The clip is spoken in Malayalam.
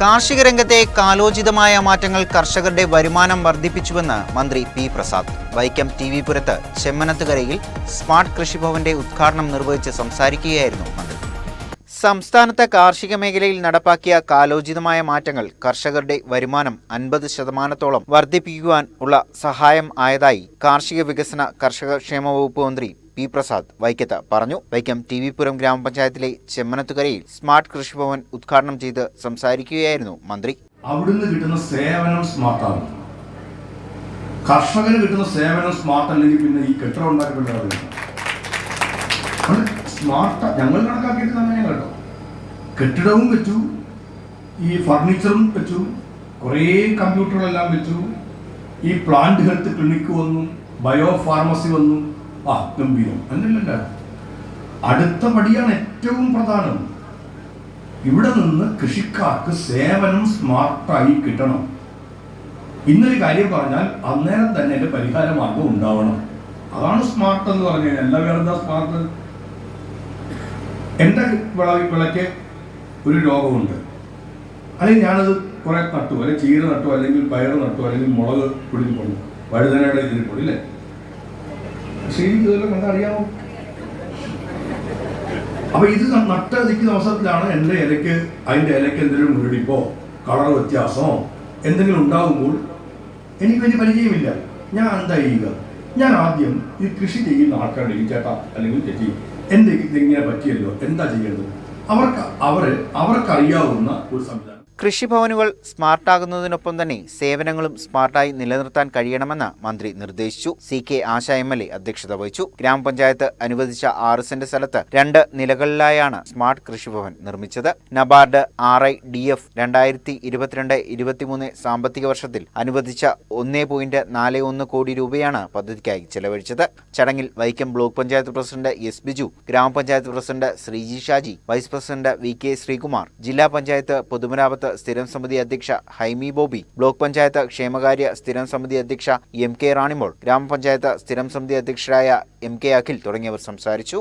കാർഷിക രംഗത്തെ കാലോചിതമായ മാറ്റങ്ങൾ കർഷകരുടെ വരുമാനം വർദ്ധിപ്പിച്ചുവെന്ന് മന്ത്രി P Prasad. Vaikom T V പുരത്ത് ചെമ്മനത്തുകരയിൽ സ്മാർട്ട് കൃഷിഭവന്റെ ഉദ്ഘാടനം നിർവഹിച്ച് സംസാരിക്കുകയായിരുന്നു മന്ത്രി. സംസ്ഥാനത്ത് കാർഷിക മേഖലയിൽ നടപ്പാക്കിയ കാലോചിതമായ മാറ്റങ്ങൾ കർഷകരുടെ വരുമാനം അൻപത് ശതമാനത്തോളം വർദ്ധിപ്പിക്കുവാൻ ഉള്ള സഹായം ആയതായി കാർഷിക വികസന കർഷക ക്ഷേമ വകുപ്പ് മന്ത്രി പി പ്രസാദ് വൈക്കത്ത് പറഞ്ഞു. വൈക്കം ടി വി പുരം ഗ്രാമപഞ്ചായത്തിലെ ചെമ്മനത്തുകരയിൽ സ്മാർട്ട് കൃഷിഭവൻ ഉദ്ഘാടനം ചെയ്ത് സംസാരിക്കുകയായിരുന്നു മന്ത്രി. അവിടുന്ന് കിട്ടുന്ന സേവനം സ്മാർട്ടാണ് കർഷകന് കിട്ടുന്ന സേവനം സ്മാർട്ട് അല്ലെങ്കിൽ പിന്നെ ഈ കെട്ടിടം ഉണ്ടാക്കേണ്ട സ്മാർട്ട് ഞങ്ങൾ കണക്കാക്കിയിട്ട് അങ്ങനെ കേട്ടോ. കെട്ടിടവും വെച്ചു ഈ ഫർണിച്ചറും വെച്ചു കുറേ കമ്പ്യൂട്ടറുകളെല്ലാം വെച്ചു ഈ പ്ലാന്റ് ഹെൽത്ത് ക്ലിനിക്ക് വന്നു ബയോ ഫാർമസി വന്നു ആ അല്ലല്ല അടുത്ത പടിയാണ് ഏറ്റവും പ്രധാനം. ഇവിടെ നിന്ന് കൃഷിക്കാർക്ക് സേവനം സ്മാർട്ടായി കിട്ടണം. ഇന്നൊരു കാര്യം പറഞ്ഞാൽ അന്നേരം തന്നെ അതിന്റെ പരിഹാര മാർഗം ഉണ്ടാവണം. അതാണ് സ്മാർട്ട് എന്ന് പറഞ്ഞു കഴിഞ്ഞാൽ എല്ലാ വേറെന്താ സ്മാർട്ട്? എന്റെ വിള വിളയ്ക്ക് ഒരു രോഗമുണ്ട്. അല്ലെങ്കിൽ ഞാനത് കുറെ നട്ടു. അല്ലെങ്കിൽ ചീര നട്ടു. അല്ലെങ്കിൽ പയർ നട്ടു. അല്ലെങ്കിൽ മുളക് പിടിഞ്ഞു കൊണ്ടു വഴുതനയുടെ ഇതിൽ പൊടി അറിയാമോ കണ്ടറിയാമോ അപ്പൊ ഇത് നട്ട നിൽക്കുന്ന അവസരത്തിലാണ് എന്റെ ഇലയ്ക്ക് അതിന്റെ ഇലയ്ക്ക് എന്തെങ്കിലും മുരടിപ്പോ കളർ വ്യത്യാസമോ എന്തെങ്കിലും ഉണ്ടാകുമ്പോൾ എനിക്ക് വലിയ പരിചയമില്ല. ഞാൻ എന്താ ചെയ്യുക? ഞാൻ ആദ്യം ഈ കൃഷി ചെയ്യുന്ന ആൾക്കാരുടെ ചേട്ടാ അല്ലെങ്കിൽ ചേച്ചി എന്റെ ഇതിങ്ങനെ പറ്റിയല്ലോ എന്താ ചെയ്യേണ്ടത്? അവർക്ക് അവർ അവർക്കറിയാവുന്ന ഒരു സംവിധാനം. കൃഷിഭവനുകൾ സ്മാർട്ടാകുന്നതിനൊപ്പം തന്നെ സേവനങ്ങളും സ്മാർട്ടായി നിലനിർത്താൻ കഴിയണമെന്ന് മന്ത്രി നിർദ്ദേശിച്ചു. C K Asha M L A അധ്യക്ഷത വഹിച്ചു. ഗ്രാമപഞ്ചായത്ത് അനുവദിച്ച ആറ് സെന്റ് സ്ഥലത്ത് രണ്ട് നിലകളിലായാണ് സ്മാർട്ട് കൃഷിഭവൻ നിർമ്മിച്ചത്. NABARD R I D F രണ്ടായിരത്തി ഇരുപത്തിരണ്ട് ഇരുപത്തിമൂന്ന് സാമ്പത്തിക വർഷത്തിൽ അനുവദിച്ച ഒന്നേ പോയിന്റ് നാല് ഒന്ന് കോടി രൂപയാണ് പദ്ധതിക്കായി ചെലവഴിച്ചത്. ചടങ്ങിൽ Vaikom block panchayat president S Biju ഗ്രാമപഞ്ചായത്ത് president Sreeji Shaji vice president V K Sreekumar ജില്ലാ പഞ്ചായത്ത് പൊതുമരാമത്ത് സ്ഥിരം സമിതി അധ്യക്ഷ ഹൈമി ബോബി ബ്ലോക്ക് പഞ്ചായത്ത് ക്ഷേമകാര്യ സ്ഥിരം സമിതി അധ്യക്ഷ എം കെ റാണിമോൾ ഗ്രാമപഞ്ചായത്ത് സ്ഥിരം സമിതി അധ്യക്ഷരായ എം കെ അഖിൽ തുടങ്ങിയവർ സംസാരിച്ചു.